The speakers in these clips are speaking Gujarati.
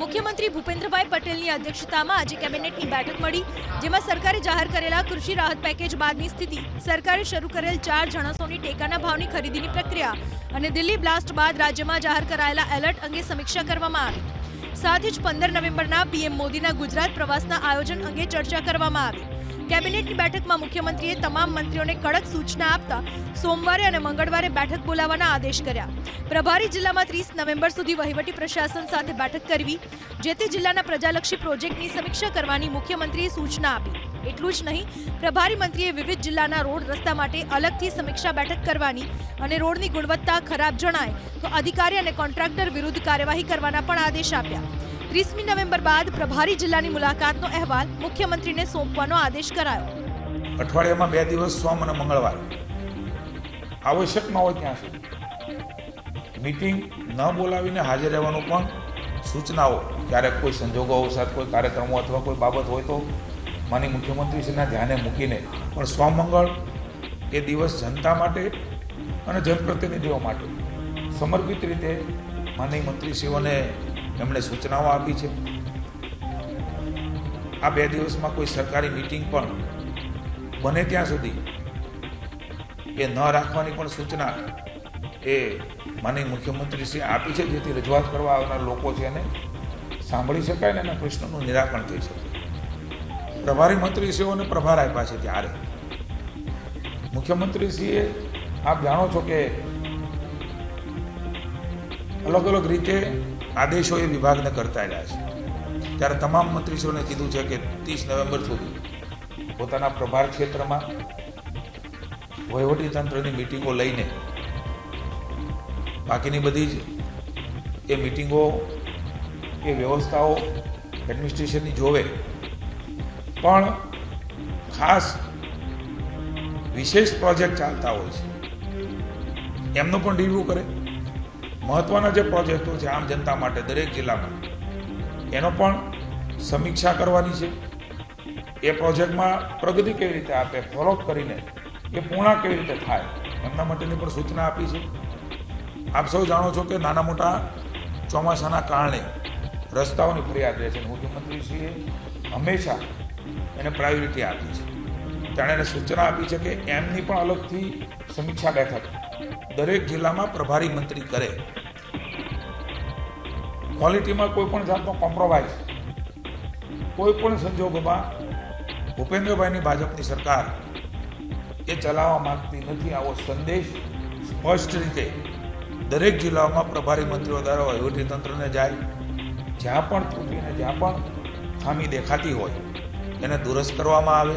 મુખ્યમંત્રી ભૂપેન્દ્રભાઈ પટેલની અધ્યક્ષતામાં આજે કેબિનેટની બેઠક મળી, જેમાં સરકારે જાહેર કરેલા કૃષિ રાહત પેકેજ બાદની સ્થિતિ, સરકારે શરૂ કરેલ ચાર જણસોની ટેકાના ભાવની ખરીદીની પ્રક્રિયા અને દિલ્હી બ્લાસ્ટ બાદ રાજ્યમાં જાહેર કરાયેલા એલર્ટ અંગે સમીક્ષા કરવામાં આવી. સાથે જ પંદર નવેમ્બરના પીએમ મોદીના ગુજરાત પ્રવાસના આયોજન અંગે ચર્ચા કરવામાં આવી. કેબિનેટની બેઠકમાં મુખ્યમંત્રીએ તમામ મંત્રીઓને કડક સૂચના આપતા સોમવારે અને મંગળવારે બેઠક બોલાવવાના આદેશ કર્યા. પ્રભારી જિલ્લામાં ત્રીસ નવેમ્બર સુધી વહીવટી પ્રશાસન સાથે બેઠક કરવી, જે તે જિલ્લાના પ્રજાલક્ષી પ્રોજેક્ટની સમીક્ષા કરવાની મુખ્યમંત્રીએ સૂચના આપી. એટલું જ નહીં, પ્રભારી મંત્રીએ વિવિધ જિલ્લાના રોડ રસ્તા માટે અલગથી સમીક્ષા બેઠક કરવાની અને રોડની ગુણવત્તા ખરાબ જણાય તો અધિકારી અને કોન્ટ્રાક્ટર વિરુદ્ધ કાર્યવાહી કરવાના પણ આદેશ આપ્યા. ત્રીસમી નવેમ્બર બાદ પ્રભારી જિલ્લાની મુલાકાતનો અહેવાલ મુખ્યમંત્રીને સોંપવાનો આદેશ કરાયો. અઠવાડિયામાં બે દિવસ સોમ અને મંગળવાર. આવશ્યક ન હોય ત્યાં સુધી. મીટિંગ ન બોલાવીને હાજર રહેવાનું પણ સૂચનાઓ, ક્યારેક કોઈ સંજોગો અવસાદ, કોઈ કાર્યક્રમો અથવા કોઈ બાબત હોય તો માની મુખ્યમંત્રીશ્રીના ધ્યાને મૂકીને, પણ સોમ, મંગળ એ દિવસ જનતા માટે અને જનપ્રતિનિધિઓ માટે સમર્પિત રીતે માનની મંત્રીશ્રીઓને એમણે સૂચનાઓ આપી છે. આ બે દિવસમાં કોઈ સરકારી મિટિંગ પણ બને ત્યાં સુધી એ ન રાખવાની પણ સૂચના એ માનીય મુખ્યમંત્રીશ્રીએ આપી છે, જેથી રજૂઆત કરવા આવનાર લોકો છે એને સાંભળી શકાય ને એના પ્રશ્નોનું નિરાકરણ થઈ શકે. પ્રભારી મંત્રીશ્રીઓને પ્રભાર આપ્યા છે ત્યારે. મુખ્યમંત્રીશ્રીએ આપ જાણો છો કે અલગ અલગ રીતે આદેશો એ વિભાગને કરતા રહ્યા છે. ત્યારે તમામ મંત્રીશ્રીઓને કીધું છે કે ત્રીસ નવેમ્બર સુધી પોતાના પ્રભાર ક્ષેત્રમાં વહીવટીતંત્રની મિટિંગો લઈને બાકીની બધી જ એ મિટિંગો, એ વ્યવસ્થાઓ એડમિનિસ્ટ્રેશનની જોવે. પણ ખાસ વિશેષ પ્રોજેક્ટ ચાલતા હોય છે. એમનો પણ રિવ્યૂ કરે. મહત્ત્વના જે પ્રોજેક્ટો છે આમ જનતા માટે દરેક જિલ્લામાં, એનો પણ સમીક્ષા કરવાની છે. એ પ્રોજેક્ટમાં પ્રગતિ કેવી રીતે આપે ફોલોઅપ કરીને એ પૂર્ણ કેવી રીતે થાય, એમના માટેની પણ સૂચના આપી છે. આપ સૌ જાણો છો કે નાના મોટા ચોમાસાના કારણે રસ્તાઓની ફરિયાદ રહે છે મુખ્યમંત્રીશ્રીએ હંમેશા એને પ્રાયોરિટી આપી છે. તેણે એને સૂચના આપી છે કે એમની પણ અલગથી સમીક્ષા બેઠક દરેક જિલ્લામાં પ્રભારી મંત્રી કરે. ક્વોલિટીમાં કોઈ પણ જાતનો કોમ્પ્રોમાઇઝ, કોઈ પણ સંજોગોમાં ભૂપેન્દ્રભાઈની ભાજપની સરકાર એ ચલાવવા માંગતી નથી. આવો સંદેશ સ્પષ્ટ રીતે દરેક જિલ્લાઓમાં પ્રભારી મંત્રીઓ દ્વારા વહીવટીતંત્રને જાય, જ્યાં પણ ત્રુટીને જ્યાં પણ ખામી દેખાતી હોય, એને દુરસ્ત કરવામાં આવે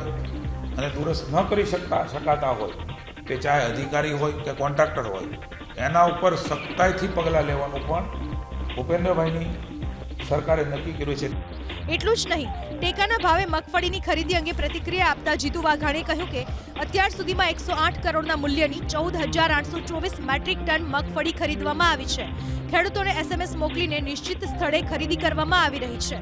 અને દુરસ્ત ન કરી શકતા, શકાતા હોય, કે ચાહે અધિકારી હોય કે કોન્ટ્રાક્ટર હોય, એના ઉપર સખ્તાઈથી પગલાં લેવાનું પણ ભૂપેન્દ્રભાઈની સરકારે નક્કી કર્યું છે. એટલું જ નહીં, ટેકાના ભાવે મગફળીની ખરીદી અંગે પ્રતિક્રિયા આપતા જીતુ વાઘાણે કહ્યું કે, અત્યાર સુધીમાં એકસો આઠ કરોડના મૂલ્યની ચૌદ હજાર આઠસો ચોવીસ મેટ્રિક ટન મગફળી ખરીદવામાં આવી છે. ખેડૂતોને એસએમએસ મોકલીને નિશ્ચિત સ્થળે ખરીદી કરવામાં આવી રહી છે.